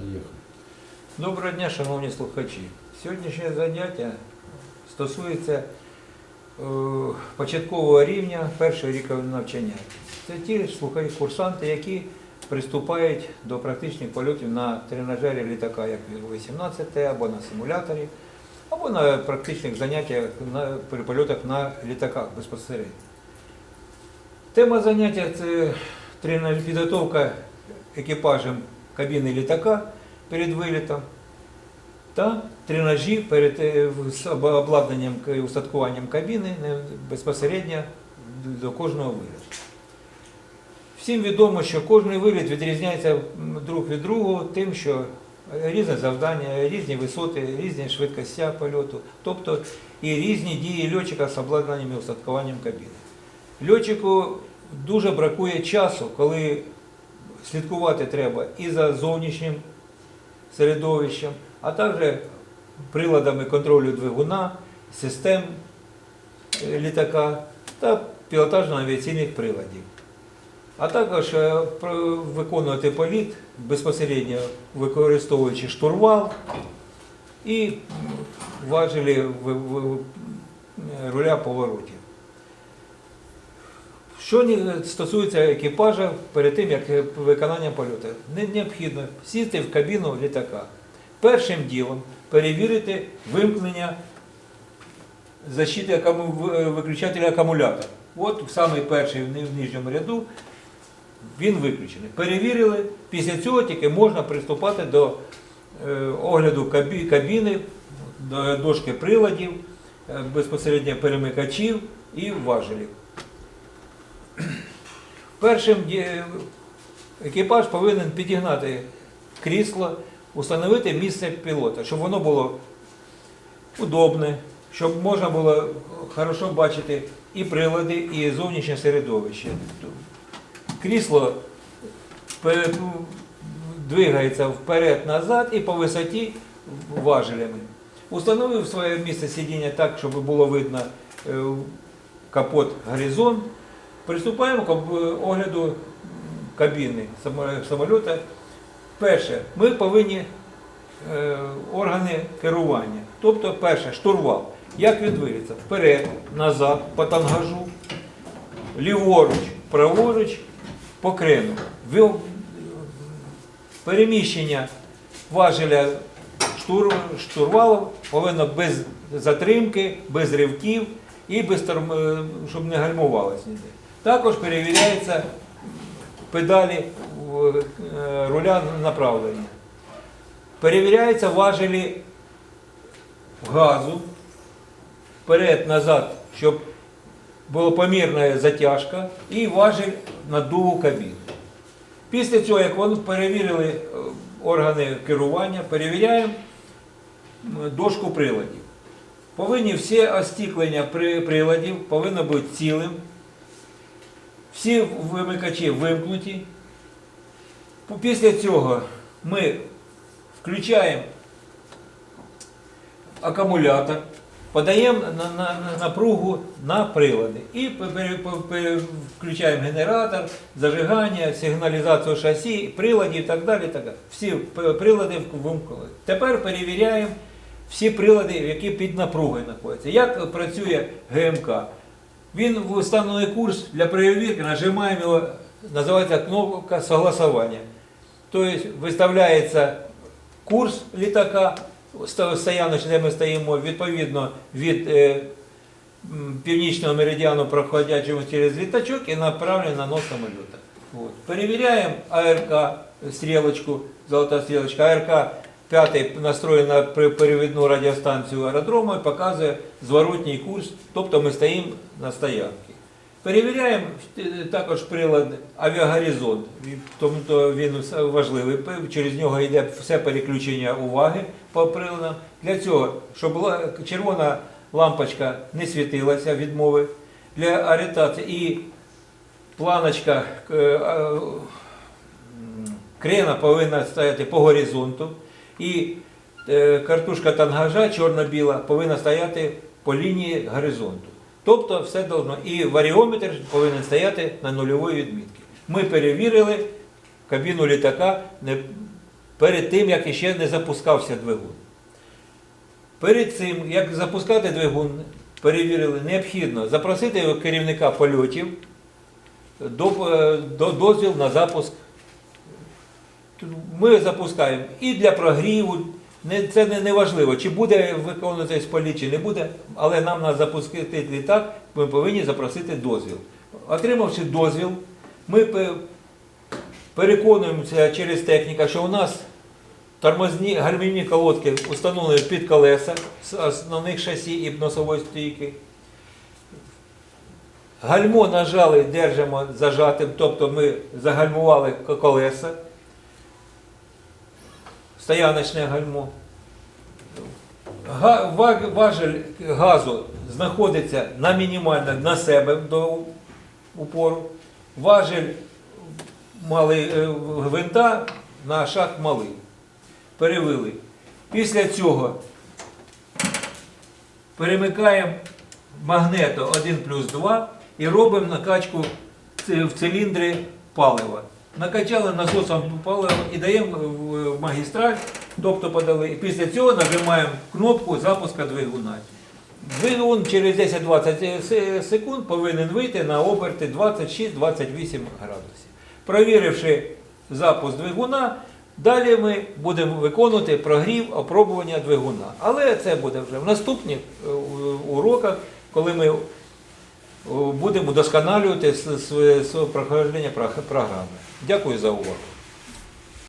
Поїхали. Доброго дня, шановні слухачі. Сьогоднішнє заняття стосується е, початкового рівня першого ріка навчання. Це ті слухачі, курсанти, які приступають до практичних польотів на тренажері літака, як 18 або на симуляторі, або на практичних заняттях на, при польотах на літаках безпосередньо. Тема заняття це підготовка екіпажем кабіни літака перед вилітом та тренажі перед е, обладнанням і устаткуванням кабіни безпосередньо до кожного виліту. Всім відомо, що кожний виліт відрізняється друг від другого тим, що різне завдання, різні висоти, різні швидкості польоту, тобто і різні дії льотчика з обладнанням і устаткуванням кабіни. Льотчику дуже бракує часу, коли слідкувати треба і за зовнішнім середовищем, а також приладами контролю двигуна, систем е, літака та пілотажно-авіаційних приладів. А також е, виконувати політ безпосередньо використовуючи штурвал і важелі е, руля поворотів. Що стосується екіпажа перед тим, як е, виконання польоту, не необхідно сісти в кабіну літака. Першим ділом перевірити вимкнення защити в- е, виключателя акумулятора. От самий перший в нижньому ряду він виключений. Перевірили, після цього тільки можна приступати до е, огляду кабі- кабіни, до дошки приладів, безпосередньо перемикачів і важелів. Першим екіпаж повинен підігнати крісло, установити місце пілота, щоб воно було удобне, щоб можна було хорошо бачити і прилади, і зовнішнє середовище. Крісло двигається вперед-назад і по висоті важелями. Установив своє місце сидіння так, щоб було видно е, капот горизонт. Приступаємо к огляду кабіни само- самоліта. Перше, ми повинні е, органи керування. Тобто, перше, штурвал. Як він двигається? Вперед, назад, по тангажу, ліворуч, праворуч, по крену. Переміщення важеля штур, штурвалу повинно без затримки, без ривків і без е, щоб не гальмувалось ніде. Також перевіряється педалі е, руля направлення. Перевіряються важелі газу вперед-назад, щоб була помірна затяжка і важель надуву кабіни. Після цього, як вони перевірили е, органи керування, перевіряємо дошку приладів. Повинні всі остіклення приладів повинно бути цілим. Всі вимикачі вимкнуті. Після цього ми включаємо акумулятор, подаємо на, на, на напругу на прилади і включаємо генератор, зажигання, сигналізацію шасі, приладів і так далі. Так далі. Всі прилади вимкнули. Тепер перевіряємо всі прилади, які під напругою знаходяться. Як працює ГМК? Він встановлений курс для перевірки, нажимаємо його, називається кнопка согласування. Тобто виставляється курс літака, стояночне, ми стоїмо, відповідно від е, північного меридіану, проходячого через літачок і направлено на нос самоліта. Перевіряємо АРК, стрілочку, золота стрілочка, АРК 5 настроєна на перевідну радіостанцію аеродрому і показує зворотній курс, тобто ми стоїмо на стоянці. Перевіряємо е, також прилад авіагоризонт, тому то він важливий. Через нього йде все переключення уваги по приладам. Для цього, щоб червона лампочка не світилася відмови для орієнтації і планочка е, крена повинна стояти по горизонту. І е, картушка тангажа чорно-біла повинна стояти по лінії горизонту. Тобто все должно. І варіометр повинен стояти на нульової відмітки. Ми перевірили кабіну літака, перед тим, як іще не запускався двигун. Перед цим, як запускати двигун, перевірили, необхідно запросити керівника польотів до, е, до дозвіл на запуск. Ми запускаємо і для прогріву. Це не, важливо, чи буде виконуватись політ, чи не буде, але нам на запустити літак, ми повинні запросити дозвіл. Отримавши дозвіл, ми переконуємося через техніка, що у нас тормозні гальмівні колодки встановлені під колеса з основних шасі і носової стійки. Гальмо нажали, держимо зажатим, тобто ми загальмували колеса. Стояночне гальмо. Важель газу знаходиться на мінімально на себе до упору. Важель малий е, гвинта на шаг малий. Перевели. Після цього перемикаємо магнето 1 плюс 2 і робимо накачку в циліндрі палива. Накачали насосом палива і даємо в в магістраль, тобто подали. І після цього нажимаємо кнопку запуска двигуна. Двигун через 10-20 секунд повинен вийти на оберти 26-28 градусів. Провіривши запуск двигуна, далі ми будемо виконувати прогрів опробування двигуна. Але це буде вже в наступних е, уроках, коли ми е, будемо удосконалювати своє своє проходження програми. Дякую за увагу.